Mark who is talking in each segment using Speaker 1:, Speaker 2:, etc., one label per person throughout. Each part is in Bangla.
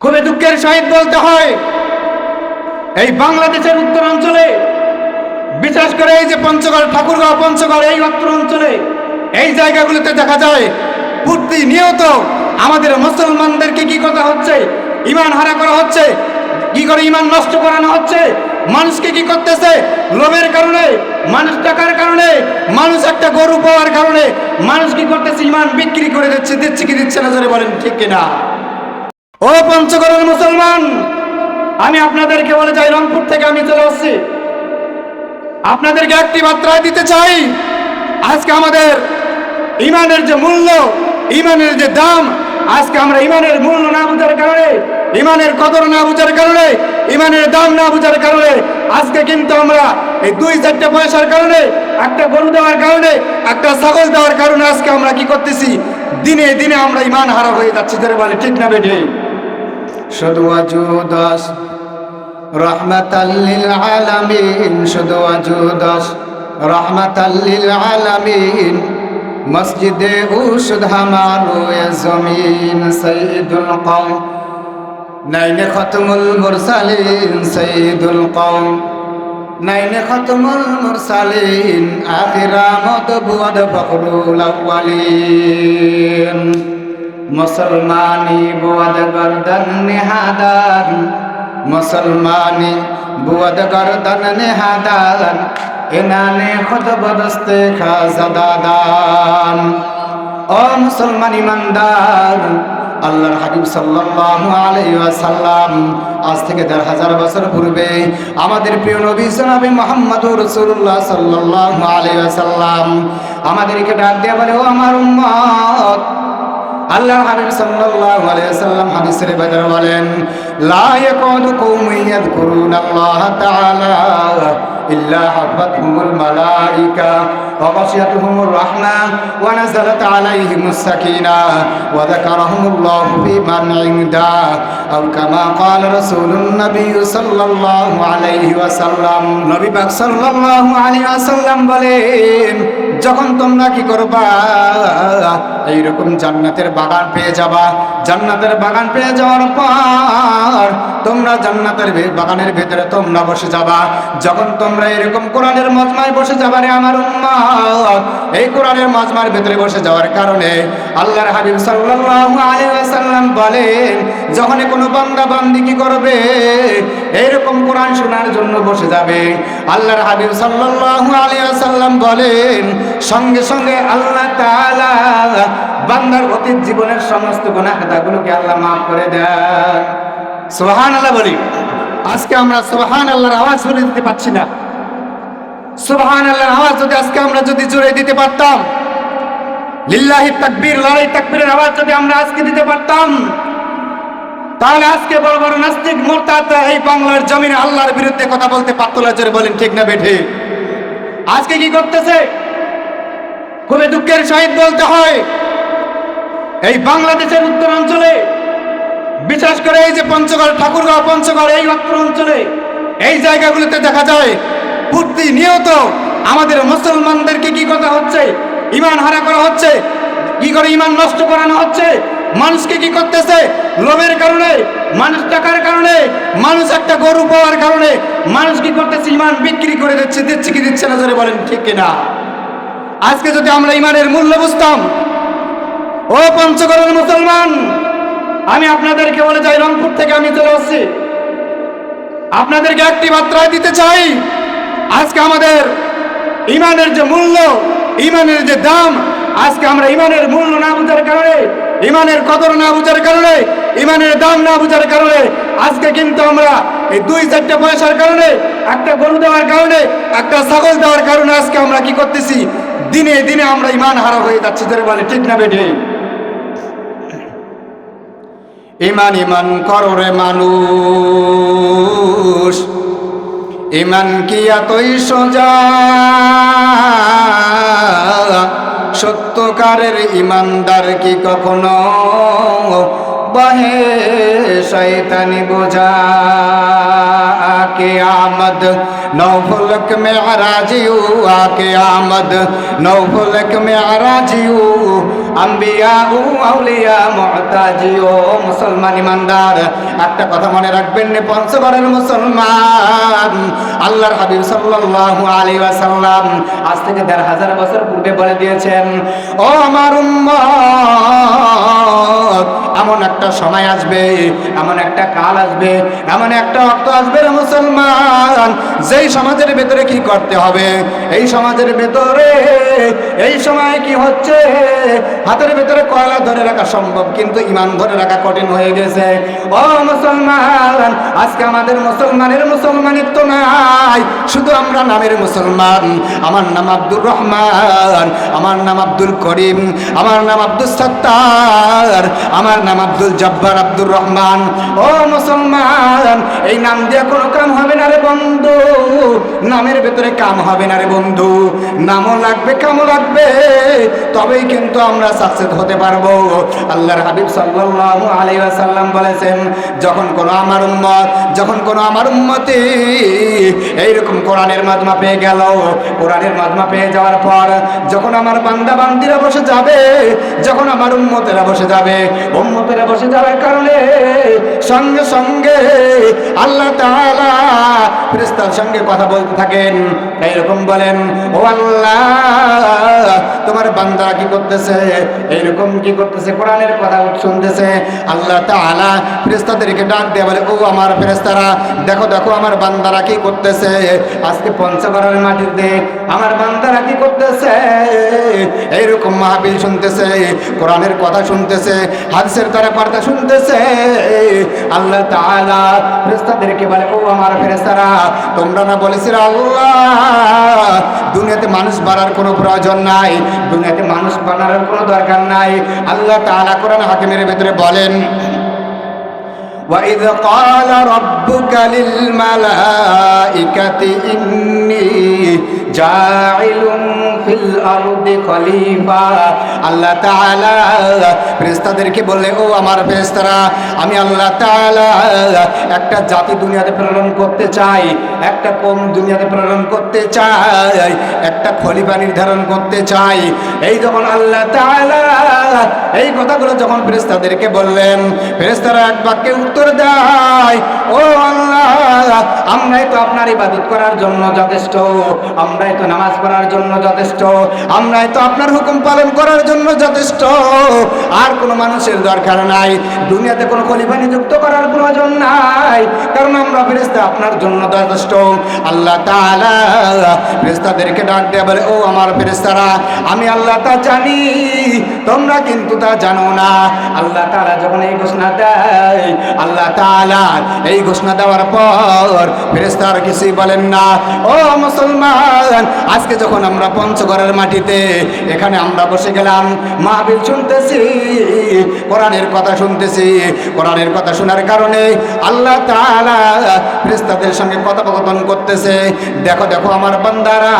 Speaker 1: খুবই দুঃখের সহিত বলতে হয়, এই বাংলাদেশের উত্তরাঞ্চলে, বিশেষ করে এই যে পঞ্চগড়, ঠাকুরগাঁও, পঞ্চগড়, এই উত্তর অঞ্চলে, এই জায়গাগুলোতে দেখা যায় প্রতিনিয়ত আমাদের মুসলমানদেরকে কি কথা হচ্ছে? ইমান হারা করা হচ্ছে? কি করে ইমান নষ্ট করানো হচ্ছে? মানুষকে কি করতেছে? লোভের কারণে, মানুষ টাকার কারণে, মানুষ একটা গরু পাওয়ার কারণে, মানুষ কি করতেছে? ইমান বিক্রি করে দিচ্ছে দিচ্ছে কি দিচ্ছে না বলেন, ঠিক কিনা? ও পঞ্চগড়ের মুসলমান, আমি আপনাদেরকে বলে যাই, রংপুর থেকে আমি চলে আসছি। আপনাদেরকে একটি বার্তায় দিতে চাই, আজকে আমাদের ইমানের যে মূল্য, ইমানের যে দাম, আজকে আমরা ইমানের মূল্য না বুঝার কারণে, ইমানের কদর না বোঝার কারণে, ইমানের দাম না বুঝার কারণে, আজকে কিন্তু আমরা এই দুই চারটে পয়সার কারণে, একটা গরু দেওয়ার কারণে, একটা ছাগল দেওয়ার কারণে আজকে আমরা কি করতেছি? দিনে দিনে আমরা ইমান হারা হয়ে যাচ্ছি বলে ঠিক না বেঠে?
Speaker 2: শুধু আজুদাস রহমাতাল্লিল আলামিন, শুধু আজুদাস রহমাতাল্লিল আলামিন, মসজিদে উশুদ হামারো জমিন সঈদুল কওম। নাইনে খতমুল মুরসালিন সঈদুল কওম। নাইনে খতমুল মুরসালিন আখিরামত বুয়াদ ফখরুল আউয়ালিন। মুসলমানি বুয়াদ গর্দন নেহাদান মুসলমানি বুয়াদ গর্দন নেহাদান এনানে খত বদস্তে খাজাদাদান। ও মুসলমান ইমানদার, আল্লাহর হাবিব সাল্লাল্লাহু আলাইহি ওয়াসাল্লাম, আজ থেকে দেড় হাজার বছর পূর্বে আমাদের প্রিয় নবী জনাবে মুহাম্মদুর রাসূলুল্লাহ সাল্লাল্লাহু আলাইহি ওয়াসাল্লাম আমাদেরকে ডাক দিয়ে বলে, ও আমার উম্মত আল্লাহ হাবিব সাল্লাল্লাহু আলাইহি ওয়াসাল্লাম হাদিসের ভিতরে বলেন, লা ইয়াকুদু কওমুন ইয়াযকুরুনাল্লাহ তাআলা ইল্লা হাফাতহুমুল মালাইকা ওয়া রাহমা ওয়া নাযালাত আলাইহিমুস সাকিনা ওয়া যাকারাহুমুল্লাহু ফি ইনদা আও কামা ক্বালা রাসূলুন নবী সাল্লাল্লাহু আলাইহি ওয়াসাল্লাম। নবী পাক সাল্লাল্লাহু আলাইহি ওয়াসাল্লাম বলেন, যখন তোমরা কি করবা এইরকম জান্নাতের বাগান পেয়ে যাবা। জান্নাতের বাগান পেয়ে যাওয়ার পর তোমরা জান্নাতের বাগানের ভেতরে তোমরা বসে যাবা। যখন তোমরা এরকম কোরআনের মজমায় বসে যাবা রে আমার এই কোরআনের মজমার ভেতরে বসে যাওয়ার কারণে আল্লাহর হাবিব সাল্লাল্লাহু আলাইহি ওয়াসাল্লাম বলেন যখন কোনো বান্দা বান্দি কি করবে, এইরকম কোরআন শোনার জন্য বসে যাবে। আল্লাহর হাবিব সাল্লাল্লাহু আলাইহি ওয়াসাল্লাম বলেন সঙ্গে সঙ্গে আল্লাহ বান্দার অতীত জীবনের সমস্ত গুনাহ খাতাগুলোকে আল্লাহ মাফ করে দেন। সুবহানাল্লাহ বলি,
Speaker 1: আজকে আমরা সুবহান আল্লাহর আওয়াজ শুনে দিতে পারছি না। সুবহান আল্লাহর আওয়াজ যদি আজকে আমরা যদি জোরে দিতে পারতাম, লিল্লাহি তাকবীর, লড়াই তাকবীরের আওয়াজ যদি আমরা আজকে দিতে পারতাম, তাহলে আজকে বড় বড় নাস্তিক মোরতাদ এই বাংলার জমিনে আল্লাহর বিরুদ্ধে কথা বলতে পারতো না, জোরে বলেন ঠিক না বেঠে। আজকে কি করতেছে? খুবই দুঃখের সহিত বলতে হয়, এই বাংলাদেশের উত্তরাঞ্চলে, বিশেষ করে এই যে পঞ্চগড়, ঠাকুরগাঁও, পঞ্চগড়, এই উত্তর অঞ্চলে, এই জায়গাগুলোতে দেখা যায়, প্রতিনিয়ত আমাদের মুসলমানদেরকে কি কথা হচ্ছে, ইমান হারা করা হচ্ছে, কি করে ইমান নষ্ট করানো হচ্ছে, মানুষকে কি করতেছে, লোভের কারণে, মানুষ টাকার কারণে, মানুষ একটা গরু পাওয়ার কারণে, মানুষ কি করতেছে, ইমান বিক্রি করে দিচ্ছে দিচ্ছে কি দিচ্ছে না, জোরে বলেন, ঠিক কিনা? আজকে যদি আমরা ইমানের মূল্য বুঝতাম, ও পঞ্চগড়ের মুসলমান, আমি আপনাদেরকে বলে যাই, রংপুর থেকে আমি চলে আসছি। আপনাদেরকে একটি মাত্রায় দিতে চাই, আজকে আমাদের ইমানের যে মূল্য, ইমানের যে দাম, আজকে আমরা ইমানের মূল্য না বোঝার কারণে, ইমানের কদর না বোঝার কারণে, ইমানের দাম না বোঝার কারণে, আজকে কিন্তু আমরা এই দুই চারটে পয়সার কারণে, একটা গরু দেওয়ার কারণে, একটা ছাগল দেওয়ার কারণে আজকে আমরা কি করতেছি? দিনে দিনে আমরা ইমান হারা হয়ে যাচ্ছি যারা বলে ঠিক না বেঠে?
Speaker 2: ইমান ইমান করো রে মানুষ। ইমান কি এতই সোজা? সত্যকারের ইমানদার কি কখনো? বহে শৈতানি বোঝা কে আমদ নৌফলক में आराजियो आके आमद नौफलक में आराजियो আম্বিয়া ও আউলিয়া মহতাজি ও মুসলমান ইমানদার একটা কথা মনে রাখবেন নে পঞ্চগড়ের মুসলমান আল্লাহর হাবিব সাল্লাল্লাহু আলাইহি ওয়াসাল্লাম আজ থেকে দেড় হাজার বছর পূর্বে বলে দিয়েছেন ও আমার উম্মত এমন একটা সময় আসবে, এমন একটা কাল আসবে, এমন একটা অক্ত আসবে মুসলমান। যেই সমাজের ভেতরে কি করতে হবে? এই সমাজের ভেতরে, এই সময় কি হচ্ছে? হাতের ভেতরে কয়লা ধরে রাখা সম্ভব, কিন্তু ইমান ধরে রাখা কঠিন হয়ে গেছে। ও মুসলমান, আজকে আমাদের মুসলমানের মুসলমানের তো নাই। শুধু আমরা নামের মুসলমান। আমার নাম আব্দুর রহমান, আমার নাম আব্দুল করিম, আমার নাম আব্দুল সত্তার। আমার নাম আব্দুল জব্বার আব্দুর রহমান। ও মুসলমান, এই নাম দিয়ে কোনো কাম হবে না রে বন্ধু। নামের ভেতরে কাম হবে না রে বন্ধু। নামও লাগবে, কামও লাগবে। তবেই কিন্তু আমরা সাকসেস হতে পারব। আল্লাহর হাবিব সাল্লাল্লাহু আলাইহি ওয়াসাল্লাম বলেছেন, যখন কোনো আমার উম্মত, যখন কোনো আমার উম্মতি এইরকম কোরআনের মাধ্যমে পেয়ে গেল, কোরআনের মাধ্যমে পেয়ে যাওয়ার পর, যখন আমার বান্দা বান্দিরা বসে যাবে, যখন আমার উম্মতেরা বসে যাবে উম্মতেরা বসে যাওয়ার কারণে সঙ্গে সঙ্গে আল্লাহ তাআলা সঙ্গে কথা বলতে থাকেন। এইরকম বলেন, ও আল্লাহ, তোমার বান্দারা কি করতেছে? এইরকম কি করতেছে? কোরআনের কথা শুনতেছে। আল্লাহ তাআলা ফেরেশতাদেরকে ডাক দিয়ে বলে, ও আমার ফেরেশতারা, দেখো দেখো আমার বান্দারা কি করতেছে? আজকে পঞ্চগড়ের মাটিতে আমার বান্দারা কি করতেছে? এইরকম মাহফিল শুনতেছে, কোরআনের কথা শুনতেছে, হাদিসের তারা বার্তা শুনতেছে। আল্লাহ তাআলা ফেরেশতাদেরকে বলে, ও আমার ফেরেশতারা, তোমরা না বলেছিল আল্লাহ, দুনিয়াতে মানুষ বাড়ার কোনো প্রয়োজন নাই, দুনিয়াতে মানুষ বানানোর কোনো দরকার নাই? আল্লাহ তাআলা কোরআন হাকিমের ভেতরে বলেন وإذ قال ربك للملائكة إني جاعل في الأرض خليفة আল্লাহ তাআলা ফেরেশতাদেরকে বললে ও আমার ফেরেশতারা আমি আল্লাহ তাআলা একটা জাতি দুনিয়াতে প্রেরণ করতে চাই একটা কম দুনিয়াতে প্রেরণ করতে চাই একটা খলিফা নির্ধারণ করতে চাই এই যখন আল্লাহ তাআলা এই কথাগুলো যখন ফেরেশতাদেরকে বললেন ফেরেশতারা এক বাক্যে উত্তর দেয়, ও আল্লাহ, আমরাই তো আপনার ইবাদত করার জন্য যথেষ্ট, আমরাই তো নামাজ পড়ার জন্য যথেষ্ট, আমরাই তো আপনার হুকুম পালন করার জন্য যথেষ্ট, আর কোনো মানুষের দরকার নাই। দুনিয়াতে কোনো খলিফা নিযুক্ত করার প্রয়োজন নাই, কারণ আমরা ফেরেস্তা আপনার জন্য যথেষ্ট। আল্লাহ তাআলা ফেরেস্তাদেরকে ডাক দেয়া বলে, ও আমার ফেরেস্তারা আমি আল্লাহ তা জানি, তোমরা কিন্তু তা জানো না। আল্লাহ তাআলা যখন এই ঘোষণা দেয় আল্লাহ তাআলা এই ঘোষণা দেওয়ার পর ফেরেস্তার কিছুই বলেন না। ও মুসলমান, আজকে যখন আমরা পঞ্চগড়ের মাটিতে, এখানে আমরা বসে গেলাম মাহবিল শুনতেছি, কোরআনের কথা শুনতেছি। কোরআনের কথা শোনার কারণে আল্লাহ তাআলা ফেরেশতাদের সঙ্গে কথোপকথন করতেছে। দেখো দেখো আমার বান্দারা,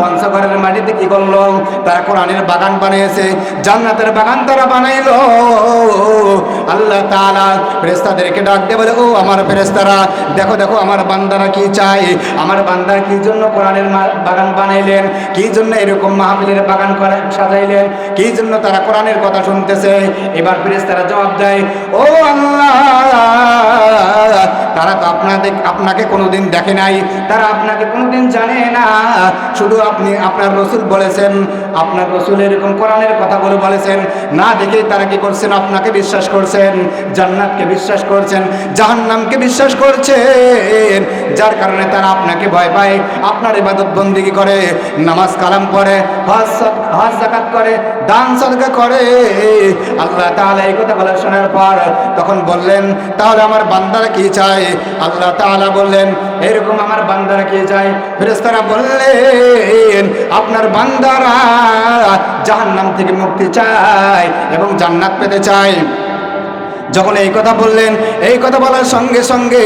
Speaker 2: পঞ্চগড়ের মাটিতে কি করল? তারা কোরআনের বাগান বানিয়েছে, জান্নাতের বাগান তারা বানাইলো। আল্লাহ তাআলা ফেরেশতাদেরকে ডাক দিয়ে বলে, ও আমার ফেরেশতারা, দেখো দেখো, আমার বান্দারা কি চায়। আমার বান্দারা কি জন্য কোরআনের বাগান বানাইলেন? কি জন্য এরকম মাহফিলের বাগান সাজাইলেন? কি জন্য তারা কোরআনের কথা শুনতেছে? এবার ফেরেশতারা জবাব দেয়, ও আল্লাহ, তারা তো আপনাদের, আপনাকে কোনোদিন দেখে নাই। তারা আপনাকে কোনোদিন জানে না। শুধু আপনি, আপনার রসুল বলেছেন, আপনার রসুল এরকম কোরআনের কথাগুলো বলেছেন। না দেখেই তারা কি করছেন? আপনাকে বিশ্বাস করছেন। জান্নাতকে বিশ্বাস করছেন, জাহান্নামকে বিশ্বাস করছেন, যার কারণে তারা আপনাকে ভয় পায়, আপনার ইবাদত বন্দিগি করে, নামাজ কালাম করে হজ সদ- জাকাত করে, দান সদকা করে। আল্লাহ তাআলা এই কথাগুলো শোনার পর তখন বললেন, তাহলে আমার বান্দারা কি চায়? আল্লাহ তাআলা বললেন, এরকম আমার বান্দারা কি চায়? ফেরেশতারা বললেন, আপনার বান্দারা জাহান্নাম থেকে মুক্তি চায় এবং জান্নাত পেতে চায়। যখন এই কথা বললেন, এই কথা বলার সঙ্গে সঙ্গে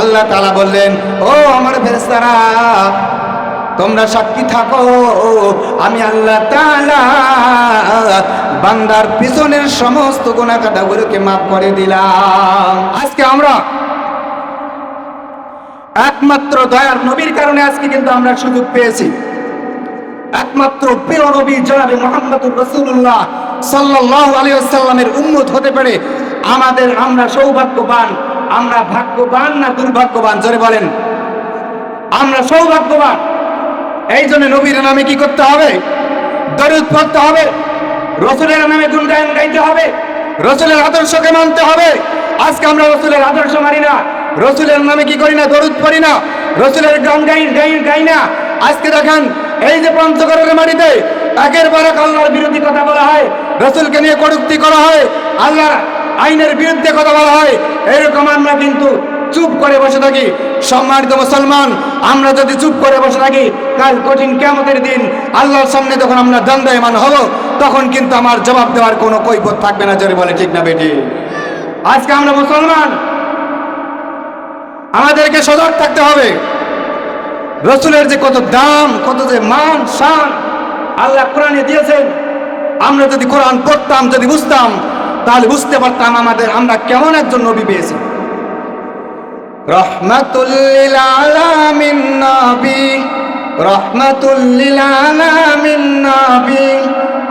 Speaker 2: আল্লাহ তালা বললেন, ও আমার ফেরেশতারা, তোমরা সাক্ষী থাকো, আমি আল্লাহ তাআলা বান্দার পিছনের সমস্ত গুনাহ কাটাগুলোকে মাফ করে দিলাম।
Speaker 1: আজকে আমরা একমাত্র দয়ার নবীর কারণে আজকে কিন্তু আমরা সুযোগ পেয়েছি। একমাত্র প্রিয় নবী জনাবে মোহাম্মদুর রসুল্লাহ সাল্লাল্লাহু আলাইহি ওয়াসাল্লামের উম্মত হতে পারে আমাদের আমরা সৌভাগ্যবান, আমরা ভাগ্যবান না দুর্ভাগ্যবান? জোরে বলেন। আমরা সৌভাগ্যবান। এই জন্য নবীর নামে কি করতে হবে? দরুদ পড়তে হবে। রসুলের নামে গুণগায়ন গাইতে হবে। রসুলের আদর্শকে মানতে হবে। আজকে আমরা রসুলের আদর্শ মানি না। রসুলের নামে কি করি না? দরুদ পড়ি না। রসুলের গান গাই গাই গাই না। আজকে দেখেন, এই যে পঞ্চগড়ের মাটিতে একের পর এক আল্লাহর বিরোধী কথা বলা হয়। রসুলকে নিয়ে কটুক্তি করা হয়, আল্লাহর আইনের বিরুদ্ধে কথা বলা হয়, এরকম আমরা কিন্তু চুপ করে বসে থাকি। সম্মানিত মুসলমান, আমরা যদি চুপ করে বসে থাকি, কাল কঠিন কেমতের দিন আল্লাহর সামনে যখন আমরা দণ্ডায়মান হব, তখন কিন্তু আমার জবাব দেওয়ার কোনো কৈফত থাকবে না, জোরে বলে ঠিক না বেটি? আজকে আমরা মুসলমান, আমাদেরকে সজাগ থাকতে হবে। রসুলের যে কত দাম, কত যে মান, শান, আল্লাহ কোরআনে দিয়েছেন আমরা যদি কোরআন পড়তাম, যদি বুঝতাম, তাহলে বুঝতে পারতাম আমাদের আমরা কেমন একজন নবী পেয়েছি।
Speaker 2: রহমাতুল্লিল আলামিন নবী রহমাতুল্লিল আলামিন নবী,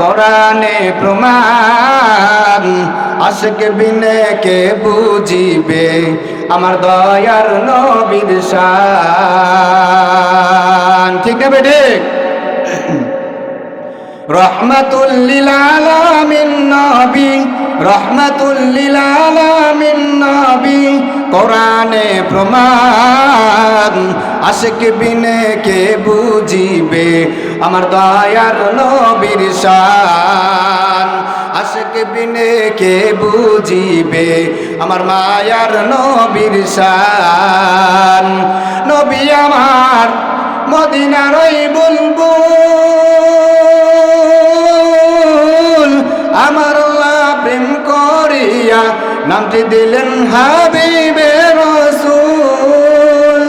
Speaker 2: কোরআনে প্রমাণ, আশিক বিনে কে বুঝিবে, আমার দয়ার নবীর ঠিক না বেটে নবী নবী, কোরআনে প্রমাণ, আশিক বিনে কে বুঝিবে? আমার দয়ার নবীর শান, আশিক বিনে কে বুঝিবে? আমার মায়ার নবীর শান, নবী আমার মদিনার ওই বুলবুল আমার প্রেম করিয়া নামটি দিলেন হাবিবে রসুল।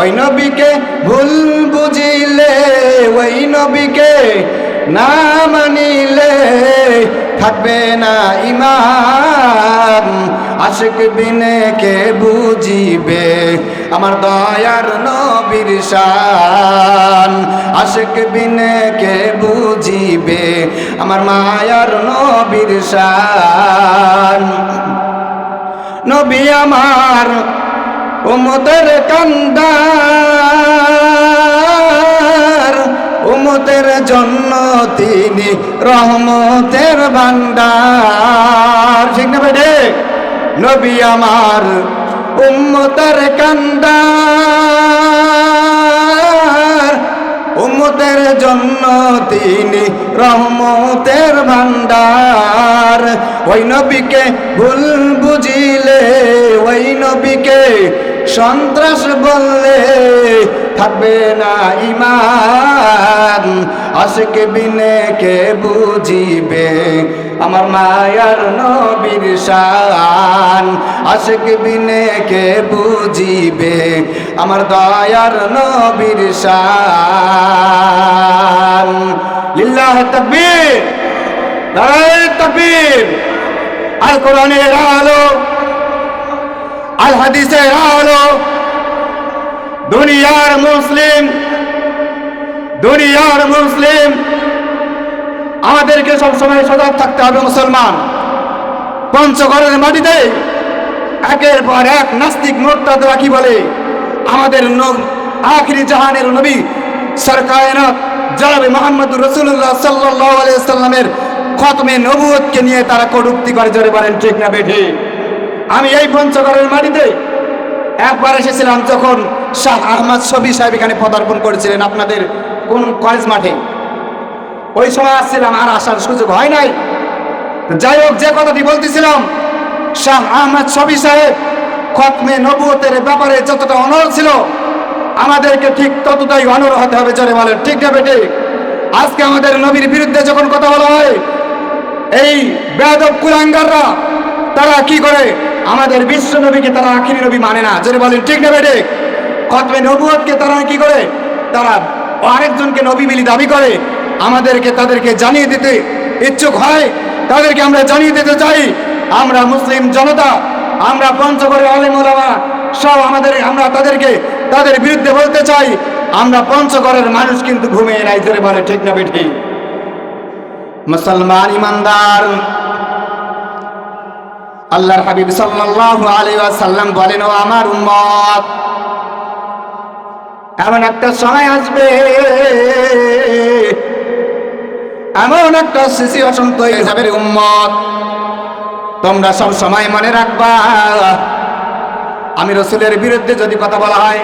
Speaker 2: ওই নবীকে ভুল বুঝিলে, ওই নবীকে না মানিলে থাকবে না ইমান আশিক বিনে কে বুঝিবে? আমার দয়ার নবীর শান। আশিক বিনে কে বুঝিবে? আমার মায়ার নবীর শান। নবী আমার উমতের কান্দার। উমতের জন্য তিনি রহমতের ভান্ডার ঠিক না নবী আমার উম্মতের কান্দার। উম্মতের জন্য তিনি রহমতের ভান্ডার ওই নবীকে ভুল বুঝিলে ওই নবীকে সন্ত্রাস বললে থাকবে না ইমান। আশিক বিনে কে বুঝিবে? আমার মায়ার নবীর শান। আশিক বিনে কে বুঝিবে? আমার দয়ার নবীর শান। লিল্লাহ তাকবীর। নারায়ে তাকবীর। আল কোরআনের আলো আল হাদিসের আলো দুনিয়ার মুসলিম দুনিয়ার মুসলিম, আমাদেরকে সবসময় সজাগ থাকতে হবে মুসলমান। পঞ্চগড়ের মাটিতে একের পর এক নাস্তিক মোর্তাদরা কি বলে? আমাদের আখিরি জাহানের নবী, সরকায়নাত জনাবে মোহাম্মদুর রসুল্লাহ সাল্লাহ আলিয়া সাল্লামের খতমে নবুয়তকে নিয়ে তারা কটুক্তি করে, জোরে বলেন, ঠিক না বেঠে? আমি এই পঞ্চগড়ের মাটিতে একবার এসেছিলাম যখন শাহ আহমদ সবি সাহেব এখানে পদার্পণ করেছিলেন আপনাদের কোন কলেজ মাঠে। ওই সময় আসছিলাম আর আসার সুযোগ হয় নাই। যাই হোক, যে কথাটি বলতেছিলাম, শাহ আহমদ সবি সাহেব খতমে নবুয়তের ব্যাপারে যতটা অনর ছিল, আমাদেরকে ঠিক ততটাই অনর হতে হবে, জোরে বলেন, ঠিক না বেটে আজকে আমাদের নবীর বিরুদ্ধে যখন কথা বলা হয়, এই বেদব কুলাঙ্গাররা তারা কি করে? আমাদের বিশ্ব নবীকে তারা আখিরি নবী মানে না। যদি বলেন, ঠিক না বেটে খতমে নবুয়তকে তারা কি করে? তারা আরেকজনকে নবী মিলি দাবি করে। আমাদেরকে তাদেরকে জানিয়ে দিতে ইচ্ছুক হয়। তাদেরকে আমরা জানিয়ে দিতে চাই। আমরা মুসলিম জনতা, আমরা পঞ্চগড়ের আলেম ওলামা, সব আমাদের, আমরা তাদেরকে তাদের বিরুদ্ধে বলতে চাই।
Speaker 1: আমরা পঞ্চগড়ের মানুষ কিন্তু ঘুমিয়ে নাই, জোরে বলে ঠিক না বেঠি মুসলমান ইমানদার আল্লাহর হাবিব সাল্লাল্লাহু আলাইহি ওয়াসাল্লাম বলেন, ও আমার উম্মত, এমন একটা সময় আসবে, এমন একটা সিচুয়েশন তৈরি হয়ে যাবে উম্মত। তোমরা সব সময় মনে রাখবা, আমি রসুলের বিরুদ্ধে যদি কথা বলা হয়